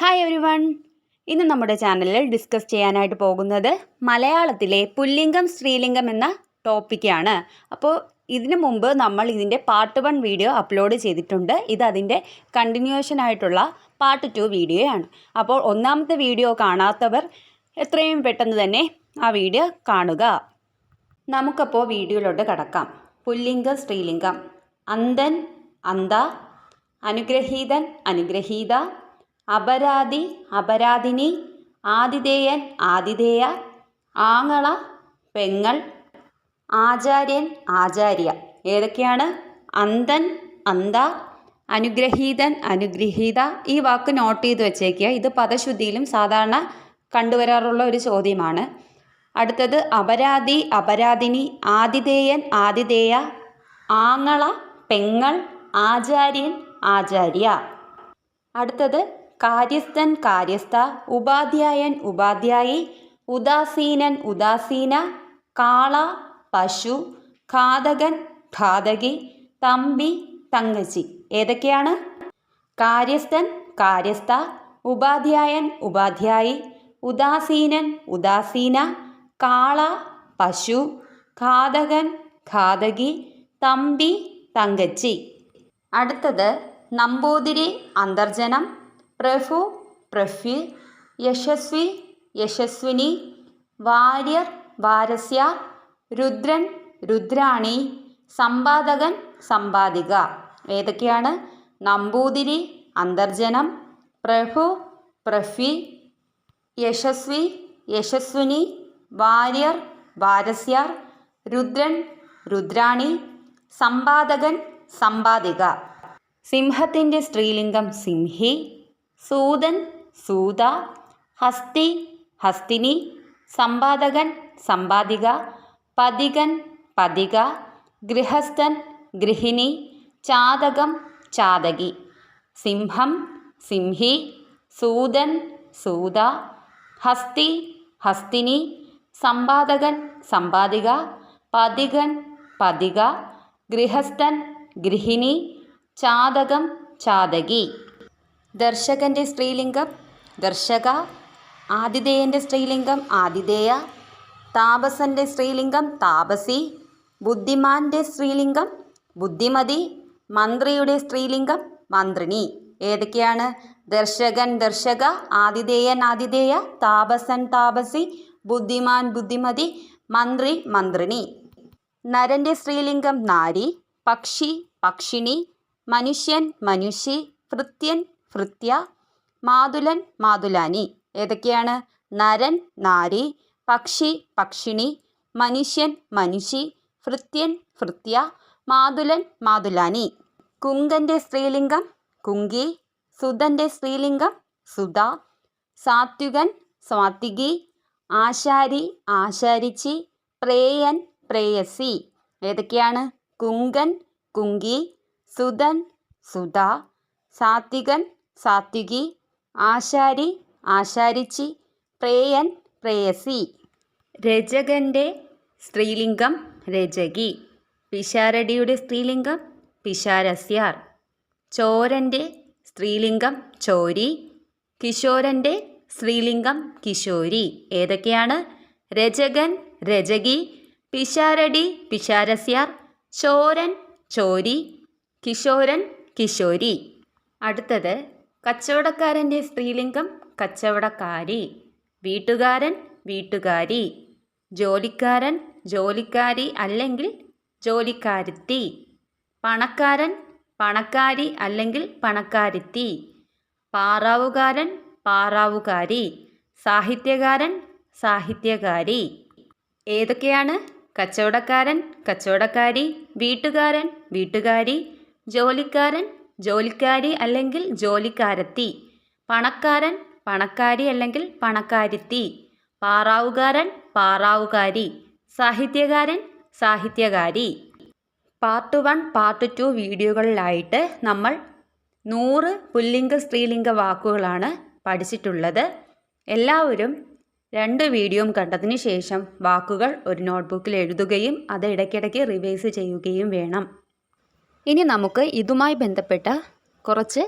Hi every one ഇന്ന് നമ്മുടെ ചാനലിൽ ഡിസ്കസ് ചെയ്യാനായിട്ട് പോകുന്നത് മലയാളത്തിലെ പുല്ലിംഗം സ്ത്രീലിംഗം എന്ന ടോപ്പിക്കാണ് അപ്പോൾ ഇതിനു മുമ്പ് നമ്മൾ ഇതിന്റെ പാർട്ട് വൺ വീഡിയോ അപ്ലോഡ് ചെയ്തിട്ടുണ്ട്. ഇത് അതിന്റെ കണ്ടിന്യൂഷൻ ആയിട്ടുള്ള പാർട്ട് ടു വീഡിയോയാണ് അപ്പോൾ ഒന്നാമത്തെ വീഡിയോ കാണാത്തവർ എത്രയും പെട്ടെന്ന് തന്നെ ആ വീഡിയോ കാണുക. നമുക്കപ്പോൾ വീഡിയോയിലോട്ട് കടക്കാം. പുല്ലിംഗം സ്ത്രീലിംഗം. അന്തൻ അന്ത അനുഗ്രഹീതൻ അനുഗ്രഹീത അപരാധി അപരാധിനി ആതിഥേയൻ ആതിഥേയ ആങ്ങള പെങ്ങൾ ആചാര്യൻ ആചാര്യ. ഏതൊക്കെയാണ്? അന്തൻ അന്ത അനുഗ്രഹീതൻ അനുഗ്രഹീത. ഈ വാക്ക് നോട്ട് ചെയ്ത് വെച്ചേക്കുക. ഇത് പദശുദ്ധിയിലും സാധാരണ കണ്ടുവരാറുള്ള ഒരു ചോദ്യമാണ്. അടുത്തത് അപരാധി അപരാധിനി ആതിഥേയൻ ആതിഥേയ ആങ്ങള പെങ്ങൾ ആചാര്യൻ ആചാര്യ. അടുത്തത് കാര്യസ്ഥൻ കാര്യസ്ഥ ഉപാധ്യായൻ ഉപാധ്യായി ഉദാസീനൻ ഉദാസീന കാള പശു ഘാതകൻ ഘാതകി തമ്പി തങ്കച്ചി. ഏതൊക്കെയാണ്? കാര്യസ്ഥൻ കാര്യസ്ഥ ഉപാധ്യായൻ ഉപാധ്യായി ഉദാസീനൻ ഉദാസീന കാള പശു ഘാതകൻ ഘാതകി തമ്പി തങ്കച്ചി. അടുത്തത് നമ്പൂതിരി അന്തർജനം പ്രഭു പ്രഫി യശസ്വി യശസ്വിനി വാര്യർ വാരസ്യ രുദ്രൻ രുദ്രാണി സമ്പാദകൻ സമ്പാദിക. ഏതൊക്കെയാണ്? നമ്പൂതിരി അന്തർജനം പ്രഭു പ്രഫി യശസ്വി യശസ്വിനി വാര്യർ വാരസ്യാർ രുദ്രൻ രുദ്രാണി സമ്പാദകൻ സമ്പാദിക. സിംഹത്തിന്റെ സ്ത്രീലിംഗം സിംഹി സൂതൻ സൂത ഹസ്തി ഹസ്തിനി സമ്പാദകൻ സമ്പാദിക പതികൻ പതിക ഗൃഹസ്ഥൻ ഗൃഹിണി ചാതകം ചാതകി. സിംഹം സിംഹി സൂതൻ സൂത ഹസ്തി ഹസ്തിനി സമ്പാദകൻ സമ്പാദിക പതികൻ പതിക ഗൃഹസ്ഥൻ ഗൃഹിണി ചാതകം ചാതകി. ദർശകന്റെ സ്ത്രീലിംഗം ദർശക ആതിഥേയന്റെ സ്ത്രീലിംഗം ആതിഥേയ താപസന്റെ സ്ത്രീലിംഗം താപസി ബുദ്ധിമാന്റെ സ്ത്രീലിംഗം ബുദ്ധിമതി മന്ത്രിയുടെ സ്ത്രീലിംഗം മന്ത്രിണി. ഏതൊക്കെയാണ്? ദർശകൻ ദർശക ആതിഥേയൻ ആതിഥേയ താപസൻ താപസി ബുദ്ധിമാൻ ബുദ്ധിമതി മന്ത്രി മന്ത്രിണി. നരന്റെ സ്ത്രീലിംഗം നാരി പക്ഷി പക്ഷിണി മനുഷ്യൻ മനുഷി ഭൃത്യൻ ഭൃത്യ മാതുലൻ മാതുലാനി. ഏതൊക്കെയാണ്? നരൻ നാരി പക്ഷി പക്ഷിണി മനുഷ്യൻ മനുഷി ഭൃത്യൻ ഭൃത്യ മാതുലൻ മാതുലാനി. കുങ്കന്റെ സ്ത്രീലിംഗം കുങ്കി. സുതന്റെ സ്ത്രീലിംഗം സുത സാത്വികൻ സ്വാത്വികി ആശാരി ആശാരിച്ചി. പ്രേയൻ പ്രേയസി. ഏതൊക്കെയാണ്? കുങ്കൻ കുങ്കി. സുതൻ സുത സാത്വികൻ സാത്വികി ആശാരി ആശാരിച്ചി പ്രേയൻ പ്രേയസി. രജകന്റെ സ്ത്രീലിംഗം രജകി. പിശാരടിയുടെ സ്ത്രീലിംഗം പിശാരസ്യാർ ചോരന്റെ സ്ത്രീലിംഗം ചോരി. കിശോരന്റെ സ്ത്രീലിംഗം കിശോരി ഏതൊക്കെയാണ്? രജകൻ രജകി പിശാരടി പിശാരസ്യാർ ചോരൻ ചോരി കിശോരൻ കിശോരി അടുത്തത് കച്ചവടക്കാരന്റെ സ്ത്രീലിംഗം കച്ചവടക്കാരി. വീട്ടുകാരൻ വീട്ടുകാരി. ജോലിക്കാരൻ ജോലിക്കാരി അല്ലെങ്കിൽ ജോലിക്കാരുത്തി. പണക്കാരൻ പണക്കാരി അല്ലെങ്കിൽ പണക്കാരിത്തി. പാറാവുകാരൻ പാറാവുകാരി. സാഹിത്യകാരൻ സാഹിത്യകാരി. ഏതൊക്കെയാണ്? കച്ചവടക്കാരൻ കച്ചവടക്കാരി വീട്ടുകാരൻ വീട്ടുകാരി ജോലിക്കാരൻ ജോലിക്കാരി അല്ലെങ്കിൽ ജോലിക്കാരത്തി. പണക്കാരൻ പണക്കാരി അല്ലെങ്കിൽ പണക്കാരിത്തി. പാറാവുകാരൻ പാറാവുകാരി. സാഹിത്യകാരൻ സാഹിത്യകാരി. പാർട്ട് വൺ പാർട്ട് ടു വീഡിയോകളിലായിട്ട് നമ്മൾ നൂറ് പുല്ലിംഗ സ്ത്രീലിംഗ വാക്കുകളാണ് പഠിച്ചിട്ടുള്ളത്. എല്ലാവരും രണ്ട് വീഡിയോയും കണ്ടതിന് ശേഷം വാക്കുകൾ ഒരു നോട്ട്ബുക്കിൽ എഴുതുകയും അത് ഇടയ്ക്കിടയ്ക്ക് റിവൈസ് ചെയ്യുകയും വേണം. ഇനി നമുക്ക് ഇതുമായി ബന്ധപ്പെട്ട കുറച്ച്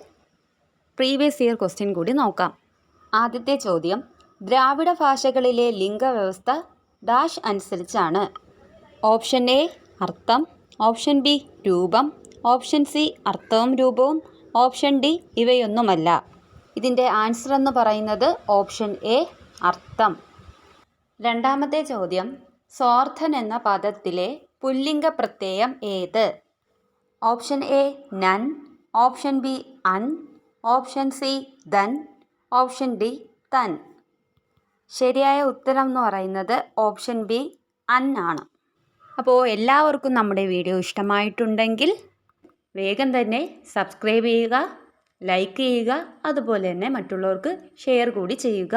പ്രീവിയസ് ഇയർ ക്വസ്റ്റ്യൻ കൂടി നോക്കാം. ആദ്യത്തെ ചോദ്യം ദ്രാവിഡ ഭാഷകളിലെ ലിംഗവ്യവസ്ഥ ഡാഷ് അനുസരിച്ചാണ്. ഓപ്ഷൻ എ അർത്ഥം. ഓപ്ഷൻ ബി രൂപം. ഓപ്ഷൻ സി അർത്ഥവും രൂപവും. ഓപ്ഷൻ ഡി ഇവയൊന്നുമല്ല. ഇതിന്റെ ആൻസർ എന്ന് പറയുന്നത് ഓപ്ഷൻ എ അർത്ഥം. രണ്ടാമത്തെ ചോദ്യം സ്വാർത്ഥൻ എന്ന പദത്തിലെ പുല്ലിംഗ പ്രത്യയം ഏത്? ഓപ്ഷൻ എ നൻ ഓപ്ഷൻ ബി അൻ ഓപ്ഷൻ സി ദൻ ഓപ്ഷൻ ഡി തൻ. ശരിയായ ഉത്തരം എന്ന് പറയുന്നത് ഓപ്ഷൻ ബി അൻ ആണ്. അപ്പോൾ എല്ലാവർക്കും നമ്മുടെ വീഡിയോ ഇഷ്ടമായിട്ടുണ്ടെങ്കിൽ വേഗം തന്നെ സബ്സ്ക്രൈബ് ചെയ്യുക ലൈക്ക് ചെയ്യുക അതുപോലെ തന്നെ മറ്റുള്ളവർക്ക് ഷെയർ കൂടി ചെയ്യുക.